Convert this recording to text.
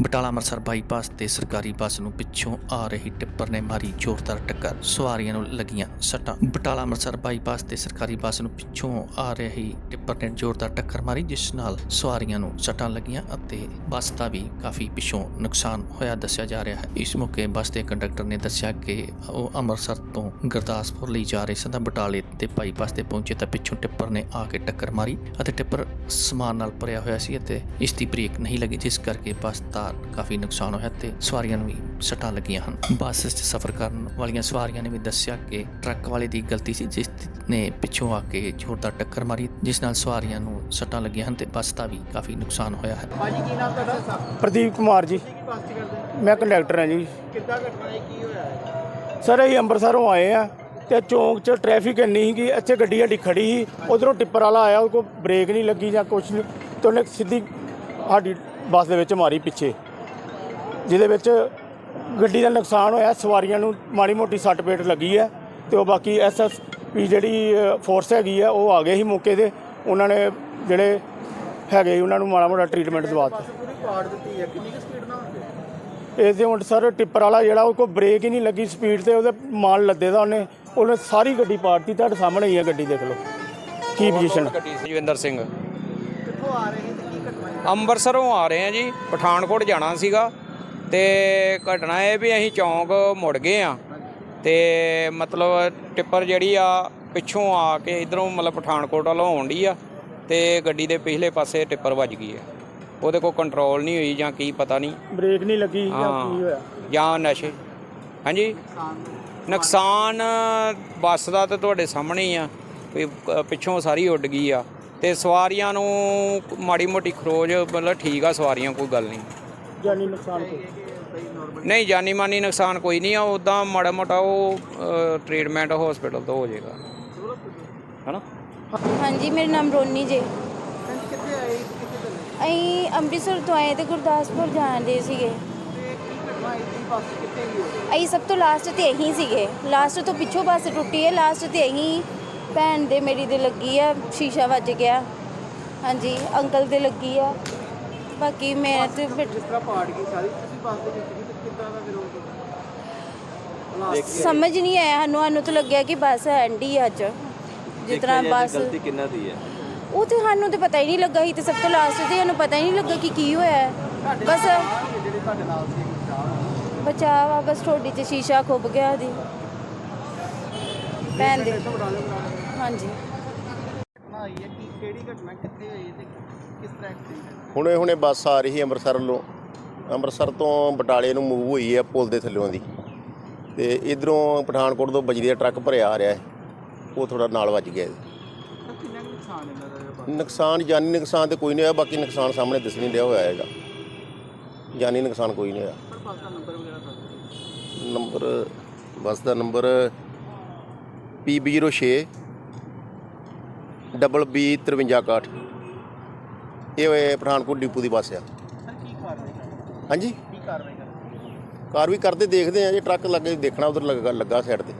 Batala Amritsar bypass ਤੇ ਸਰਕਾਰੀ ਬੱਸ ਨੂੰ ਪਿੱਛੋਂ ਆ ਰਹੀ ਟਿੱਪਰ ਨੇ ਮਾਰੀ ਜ਼ੋਰਦਾਰ ਟੱਕਰ। ਸਵਾਰੀਆਂ ਨੂੰ ਲੱਗੀਆਂ ਸੱਟਾਂ। ਬਟਾਲਾ ਅੰਮ੍ਰਿਤਸਰ ਬਾਈਪਾਸ ਤੇ ਸਰਕਾਰੀ ਬੱਸ ਨੂੰ ਪਿੱਛੋਂ ਆ ਰਹੀ ਟਿੱਪਰ ਨੇ ਜ਼ੋਰਦਾਰ ਟੱਕਰ ਮਾਰੀ, ਜਿਸ ਨਾਲ ਸਵਾਰੀਆਂ ਨੂੰ ਸੱਟਾਂ ਲੱਗੀਆਂ ਅਤੇ ਬੱਸ ਦਾ ਵੀ ਕਾਫੀ ਪਿੱਛੋਂ ਨੁਕਸਾਨ ਹੋਇਆ ਦੱਸਿਆ ਜਾ ਰਿਹਾ ਹੈ। ਇਸ ਮੌਕੇ ਬੱਸ ਦੇ ਕੰਡਕਟਰ ਨੇ ਦੱਸਿਆ ਕਿ ਉਹ ਅੰਮ੍ਰਿਤਸਰ ਤੋਂ ਗੁਰਦਾਸਪੁਰ ਲਈ ਜਾ ਰਹੇ ਸਨ। ਤਾਂ ਬਟਾਲੇ ਤੇ ਬਾਈਪਾਸ ਤੇ ਪਹੁੰਚੇ ਤਾਂ ਪਿੱਛੋਂ ਟਿੱਪਰ ਨੇ ਆ ਕੇ ਟੱਕਰ ਮਾਰੀ ਅਤੇ ਟਿੱਪਰ ਸਮਾਨ ਨਾਲ ਭਰਿਆ ਹੋਇਆ ਸੀ ਅਤੇ ਇਸ ਦੀ ਬ੍ਰੇਕ ਨਹੀਂ ਲੱਗੀ, ਜਿਸ ਕਰਕੇ ਬੱਸ ਦਾ ਕਾਫੀ ਨੁਕਸਾਨ ਹੋਇਆ ਤੇ ਸਵਾਰੀਆਂ ਨੂੰ ਵੀ ਸੱਟਾਂ ਲੱਗੀਆਂ ਹਨ। ਬੱਸ 'ਚ ਸਫ਼ਰ ਕਰਨ ਵਾਲੀਆਂ ਸਵਾਰੀਆਂ ਨੇ ਵੀ ਦੱਸਿਆ ਕਿ ਟਰੱਕ ਵਾਲੇ ਦੀ ਗਲਤੀ ਸੀ ਜਿਸ ਨੇ ਪਿੱਛੋਂ ਆ ਕੇ ਜ਼ੋਰਦਾਰ ਟੱਕਰ ਮਾਰੀ ਜਿਸ ਨਾਲ ਸਵਾਰੀਆਂ ਨੂੰ ਸੱਟਾਂ ਲੱਗੀਆਂ ਹਨ ਤੇ ਬੱਸ ਦਾ ਵੀ ਕਾਫੀ ਨੁਕਸਾਨ ਹੋਇਆ ਹੈ। ਭਾਜੀ ਕੀ ਨਾਮ ਤੁਹਾਡਾ? ਪ੍ਰਦੀਪ ਕੁਮਾਰ ਜੀ। ਕੀ ਬੱਸ ਚ ਕਰਦੇ? ਮੈਂ ਕੰਡਕਟਰ ਹਾਂ ਜੀ। ਕਿੱਦਾਂ ਘਟਨਾ ਹੈ ਕੀ ਹੋਇਆ ਹੈ? ਸਰ ਅਸੀਂ ਅੰਮ੍ਰਿਤਸਰੋਂ ਆਏ ਆ ਤੇ ਚੌਂਕ 'ਚ ਟ੍ਰੈਫਿਕ ਇੰਨੀ ਸੀ ਕਿ ਇੱਥੇ ਗੱਡੀ ਸਾਡੀ ਖੜੀ ਸੀ ਉਧਰੋਂ ਟਿੱਪਰ ਵਾਲਾ ਆਇਆ ਉਹ ਕੋ ਬ੍ਰੇਕ ਨਹੀਂ ਲੱਗੀ ਜਾਂ ਕੁਛ ਨਹੀਂ ਤੇ ਉਹਨੇ ਸਿੱਧੀ ਸਾਡੀ ਬੱਸ ਦੇ ਵਿੱਚ ਮਾਰੀ ਪਿੱਛੇ। ਜਿਹਦੇ ਵਿੱਚ ਗੱਡੀ ਦਾ ਨੁਕਸਾਨ ਹੋਇਆ ਸਵਾਰੀਆਂ ਨੂੰ ਮਾੜੀ ਮੋਟੀ ਸੱਟ ਪੇਟ ਲੱਗੀ ਹੈ ਤੇ ਉਹ ਬਾਕੀ ਐਸਐਸਪੀ ਜਿਹੜੀ ਫੋਰਸ ਹੈਗੀ ਆ ਉਹ ਆ ਗਏ ਸੀ ਮੌਕੇ ਤੇ। ਉਹਨਾਂ ਨੇ ਜਿਹੜੇ ਹੈਗੇ ਸੀ ਉਹਨਾਂ ਨੂੰ ਮਾੜਾ ਮੋਟਾ ਟ੍ਰੀਟਮੈਂਟ ਦਵਾ ਦਿੱਤਾ। ਪੂਰੀ ਪਾੜ ਦਿੱਤੀ ਹੈ। ਕਿੰਨੀ ਕੁ ਸਪੀਡ ਨਾਲ? ਹੁੰਦੀ ਇਹਦੇ ਹੁਣ ਸਰ ਟਿੱਪਰ ਵਾਲਾ ਜਿਹੜਾ ਉਹ ਕੋ ਬ੍ਰੇਕ ਹੀ ਨਹੀਂ ਲੱਗੀ ਸਪੀਡ ਤੇ ਉਹਦੇ ਮਾਲ ਲੱਦੇ ਦਾ ਉਹਨੇ ਉਹਨੇ ਸਾਰੀ ਗੱਡੀ ਪਾੜਤੀ ਤੁਹਾਡੇ ਸਾਹਮਣੇ ਹੀ ਹੈ ਗੱਡੀ ਦੇਖ ਲਓ। ਕੀ ਪੋਜੀਸ਼ਨ ਗੱਡੀ ਸੀ ਜਵਿੰਦਰ ਸਿੰਘ। ਕਿੱਥੋਂ ਆ ਰਹੇ ਹੈ ਅੰਮ੍ਰਿਤਸਰੋਂ ਆ ਰਹੇ ਆ ਜੀ ਪਠਾਨਕੋਟ ਜਾਣਾ ਸੀਗਾ ਤੇ ਘਟਨਾ ਇਹ ਵੀ ਅਸੀਂ ਚੌਂਕ ਮੁੜ ਗਏ ਆ ਤੇ ਮਤਲਬ ਟਿੱਪਰ ਜਿਹੜੀ ਆ ਪਿੱਛੋਂ ਆ ਕੇ ਇਧਰੋਂ ਮਤਲਬ ਪਠਾਨਕੋਟ ਵੱਲੋਂ ਆਉਂਦੀ ਆ ਤੇ ਗੱਡੀ ਦੇ ਪਿਛਲੇ ਪਾਸੇ ਟਿੱਪਰ ਵੱਜ ਗਈ ਹੈ। ਉਹਦੇ ਕੋਲ ਕੰਟਰੋਲ ਨਹੀਂ ਹੋਈ ਜਾਂ ਕੀ ਪਤਾ ਨਹੀਂ। ਬ੍ਰੇਕ ਨਹੀਂ ਲੱਗੀ ਜਾਂ ਕੀ ਹੋਇਆ? ਜਾਂ ਨਸ਼ੇ। ਹਾਂਜੀ? ਨੁਕਸਾਨ ਬੱਸ ਦਾ ਤਾਂ ਤੁਹਾਡੇ ਸਾਹਮਣੇ ਹੀ ਆ ਵੀ ਪਿੱਛੋਂ ਸਾਰੀ ਉੱਡ ਗਈ ਆ। ਤੇ ਸਵਾਰੀਆਂ ਨੂੰ ਮਾੜੀ ਮੋਟੀ ਖਰੋਜ ਮਤਲਬ ਠੀਕ ਆ ਸਵਾਰੀਆਂ ਕੋਈ ਗੱਲ ਨਹੀਂ। ਜਾਨੀ ਨੁਕਸਾਨ ਕੋਈ? ਨਹੀਂ ਜਾਨੀ ਮਾਨੀ ਨੁਕਸਾਨ ਕੋਈ ਨਹੀਂ ਆ ਉਦਾਂ ਮਾੜਾ ਮੋਟਾ ਉਹ ਟ੍ਰੀਟਮੈਂਟ ਹਸਪੀਟਲ ਤੋਂ ਹੋ ਜਾਏਗਾ। ਹਨਾ? ਹਾਂਜੀ ਮੇਰਾ ਨਾਮ ਰੋਨੀ ਜੇ। ਹਾਂਜੀ ਕਿੱਥੇ ਆਏ ਕਿੱਥੇ ਚੱਲੇ? ਅਸੀਂ ਅੰਮ੍ਰਿਤਸਰ ਤੋਂ ਆਏ ਤੇ ਗੁਰਦਾਸਪੁਰ ਸੀਗੇ। ਕਿੱਥੇ ਗਈ? ਹੋਈ ਅਸੀਂ ਸਭ ਤੋਂ ਲਾਸਟ ਤੇ ਇਹੀ ਸੀਗੇ। ਲਾਸਟ ਤੋਂ ਪਿੱਛੋਂ ਬੱਸ ਟੁੱਟੀ ਹੈ ਲਾਸਟ ਤੇ ਇਹੀ ਭੈਣ ਦੇ ਮੇਰੀ ਦੇ ਲੱਗੀ ਆ ਸ਼ੀਸ਼ਾ ਵੱਜ ਗਿਆ। ਹਾਂਜੀ ਅੰਕਲ ਦੇ ਲੱਗੀ ਆ। ਬਾਕੀ ਮੈਂ ਤੇ ਬੇਟ- ਜਿਸ ਤਰ੍ਹਾਂ ਪਾੜ ਗਈ ਸਾਰੀ? ਤੁਸੀਂ ਬੱਸ ਦੇ ਵਿੱਚ ਵੀ ਤੇ ਕਿੱਦਾਂ ਦਾ ਫਿਰ ਉਹ ਸਮਝ ਨਹੀਂ ਆਇਆ ਸਾਨੂੰ ਸਾਨੂੰ ਤਾਂ ਲੱਗਿਆ ਕਿ ਬੱਸ ਐਂਡੀ ਅੱਜ। ਜਿਸ ਤਰ੍ਹਾਂ ਬੱਸ ਗਲਤੀ ਕਿੰਨਾ ਦੀ ਹੈ ਉਹ ਤੇ ਸਾਨੂੰ ਤੇ ਪਤਾ ਹੀ ਨਹੀਂ ਲੱਗਾ ਸੀ ਤੇ ਸਭ ਤੋਂ ਲਾਸਟ ਤੇ ਸਾਨੂੰ ਪਤਾ ਹੀ ਨਹੀਂ ਲੱਗਾ ਕਿ ਕੀ ਹੋਇਆ ਹੈ। ਬਸ ਜਿਹੜੇ ਤੁਹਾਡੇ ਨਾਲ ਸੀ ਬਚਾਅ ਬਸ ਤੁਹਾਡੀ ਚ ਸ਼ੀਸ਼ਾ ਖੁੱਭ ਗਿਆ ਦੀ ਤਰ੍ਹਾਂ ਐਕਸੀਡੈਂਟ ਹੈ? ਹੁਣੇ ਹੁਣੇ ਬੱਸ ਆ ਰਹੀ ਹੈ ਅੰਮ੍ਰਿਤਸਰ ਵੱਲੋਂ। ਅੰਮ੍ਰਿਤਸਰ ਤੋਂ ਬਟਾਲੇ ਨੂੰ ਮੂਵ ਹੋਈ ਹੈ ਪੁਲ ਦੇ ਥੱਲਿਓਂ ਦੀ। ਤੇ ਇਧਰੋਂ ਪਠਾਨਕੋਟ ਤੋਂ ਬਜਰੀ ਦਾ ਟਰੱਕ ਭਰਿਆ ਆ ਰਿਹਾ ਹੈ। ਉਹ ਥੋੜਾ ਨਾਲ ਵੱਜ ਗਿਆ ਨੁਕਸਾਨ ਦਾ ਜਾਨੀ ਨੁਕਸਾਨ ਤੇ ਕੋਈ ਨਹੀਂ ਹੋਇਆ ਬਾਕੀ ਨੁਕਸਾਨ ਸਾਹਮਣੇ ਦਿਸ ਨਹੀਂ ਰਿਹਾ ਹੋਇਆ ਹੈਗਾ। ਜਾਨੀ ਨੁਕਸਾਨ ਕੋਈ ਨਹੀਂ ਹੋਇਆ। ਪਰ ਬੱਸ ਦਾ ਨੰਬਰ ਵਗੈਰਾ ਦੱਸ ਨੰਬਰ ਬੱਸ ਦਾ ਨੰਬਰ PB06 ਡਬਲ B 5361 ਇਹ ਹੋਏ ਪਠਾਨਕੋਟ ਡਿਪੂ ਦੀ ਬੱਸ ਆ। ਹਾਂਜੀ। ਕਾਰਵਾਈ ਕਾਰ ਵੀ ਕਰਦੇ ਦੇਖਦੇ ਆ ਜੇ ਟਰੱਕ ਲੱਗੇ ਦੇਖਣਾ ਉਧਰ ਲੱਗਾ ਲੱਗਾ ਸਾਈਡ ਤੇ।